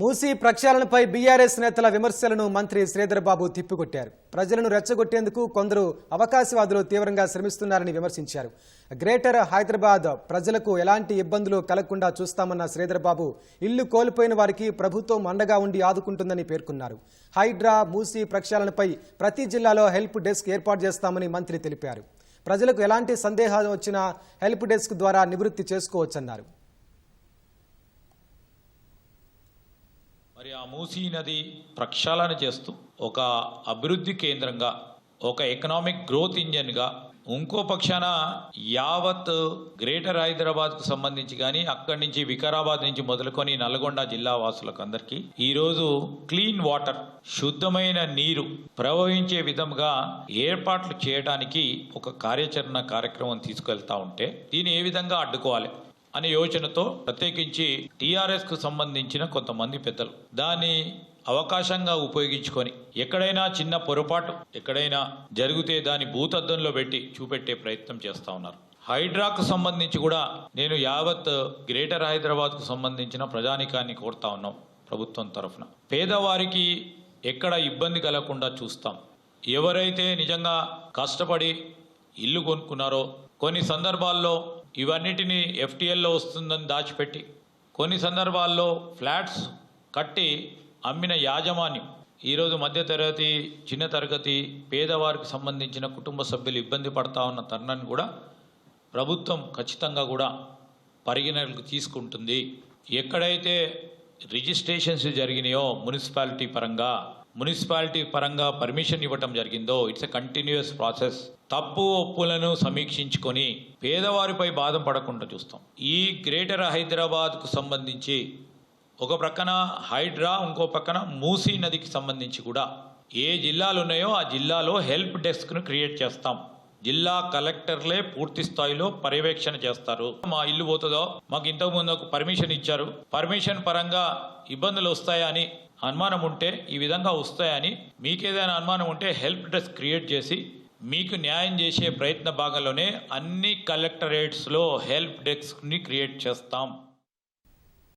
Musi ప్రక్షాళనపై BRS నేతల విమర్శలను మంత్రి శ్రీధర్ బాబు తిప్పికొట్టారు. ప్రజలను రెచ్చగొట్టేందుకు కొందరు అవకాశవాదులు తీవ్రంగా శ్రమిస్తున్నారని విమర్శించారు. గ్రేటర్ హైదరాబాద్ ప్రజలకు ఎలాంటి ఇబ్బందులు కలగకుండా చూస్తామన్న శ్రీధర్ బాబు ఇల్లు కోల్పోయిన వారికి ప్రభుత్వం అండగా ఉండి ఆదుకుంటుందని పేర్కొన్నారు. హైడ్రా మూసీ ప్రక్షాళనపై ప్రతి జిల్లాలో హెల్ప్ డెస్క్ ఏర్పాటు చేస్తామని మంత్రి తెలిపారు. ప్రజలకు ఎలాంటి సందేహాలు వచ్చినా హెల్ప్ డెస్క్ ద్వారా నివృత్తి చేసుకోవచ్చన్నారు. మరి ఆ మూసీ నది ప్రక్షాళన చేస్తూ ఒక అభివృద్ధి కేంద్రంగా ఒక ఎకనామిక్ గ్రోత్ ఇంజన్గా ఇంకో పక్షాన యావత్ గ్రేటర్ హైదరాబాద్కు సంబంధించి కానీ అక్కడి నుంచి వికారాబాద్ నుంచి మొదలుకొని నల్గొండ జిల్లా వాసులకు అందరికీ ఈరోజు క్లీన్ వాటర్ శుద్ధమైన నీరు ప్రవహించే విధంగా ఏర్పాట్లు చేయడానికి ఒక కార్యాచరణ కార్యక్రమం తీసుకెళ్తా ఉంటే దీన్ని ఏ విధంగా అడ్డుకోవాలి? అనే యోచనతో ప్రత్యేకించి టీఆర్ఎస్కు సంబంధించిన కొంతమంది పెద్దలు దాన్ని అవకాశంగా ఉపయోగించుకొని ఎక్కడైనా చిన్న పొరపాటు ఎక్కడైనా జరిగితే దాని భూతద్దంలో పెట్టి చూపెట్టే ప్రయత్నం చేస్తా ఉన్నారు. హైడ్రాకు సంబంధించి కూడా నేను యావత్ గ్రేటర్ హైదరాబాద్కు సంబంధించిన ప్రజానికాన్ని కోరుతా ఉన్నాం ప్రభుత్వం తరఫున. పేదవారికి ఎక్కడ ఇబ్బంది కలగకుండా చూస్తాం. ఎవరైతే నిజంగా కష్టపడి ఇల్లు కొనుక్కున్నారో కొన్ని సందర్భాల్లో ఇవన్నిటిని ఎఫ్టీఎల్లో వస్తుందని దాచిపెట్టి కొన్ని సందర్భాల్లో ఫ్లాట్స్ కట్టి అమ్మిన యాజమాన్యం ఈరోజు మధ్యతరగతి చిన్న తరగతి పేదవారికి సంబంధించిన కుటుంబ సభ్యులు ఇబ్బంది పడతా ఉన్న తరుణాన్ని కూడా ప్రభుత్వం ఖచ్చితంగా కూడా పరిగణనకు తీసుకుంటుంది. ఎక్కడైతే రిజిస్ట్రేషన్స్ జరిగినాయో మున్సిపాలిటీ పరంగా మున్సిపాలిటీ పరంగా పర్మిషన్ ఇవ్వటం జరిగిందో ఇట్స్ ఎ కంటిన్యూస్ ప్రాసెస్ తప్పు ఒప్పులను సమీక్షించుకొని పేదవారిపై బాధ పడకుండా చూస్తాం. ఈ గ్రేటర్ హైదరాబాద్కు సంబంధించి ఒక ప్రక్కన హైడ్రా ఇంకో పక్కన మూసీ నదికి సంబంధించి కూడా ఏ జిల్లాలు ఉన్నాయో ఆ జిల్లాలో హెల్ప్ డెస్క్ను క్రియేట్ చేస్తాం. జిల్లా కలెక్టర్లే పూర్తి స్థాయిలో పర్యవేక్షణ చేస్తారు. మా ఇల్లు పోతుందో? మాకు ఇంతకు ముందు ఒక పర్మిషన్ ఇచ్చారు. పర్మిషన్ పరంగా ఇబ్బందులు వస్తాయా అని అనుమానం ఉంటే ఈ విధంగా వస్తాయని మీకేదైనా అనుమానం ఉంటే హెల్ప్ డెస్క్ క్రియేట్ చేసి మీకు న్యాయం చేసే ప్రయత్న భాగంలోనే అన్ని కలెక్టరేట్స్లో హెల్ప్ డెస్క్ని క్రియేట్ చేస్తాం.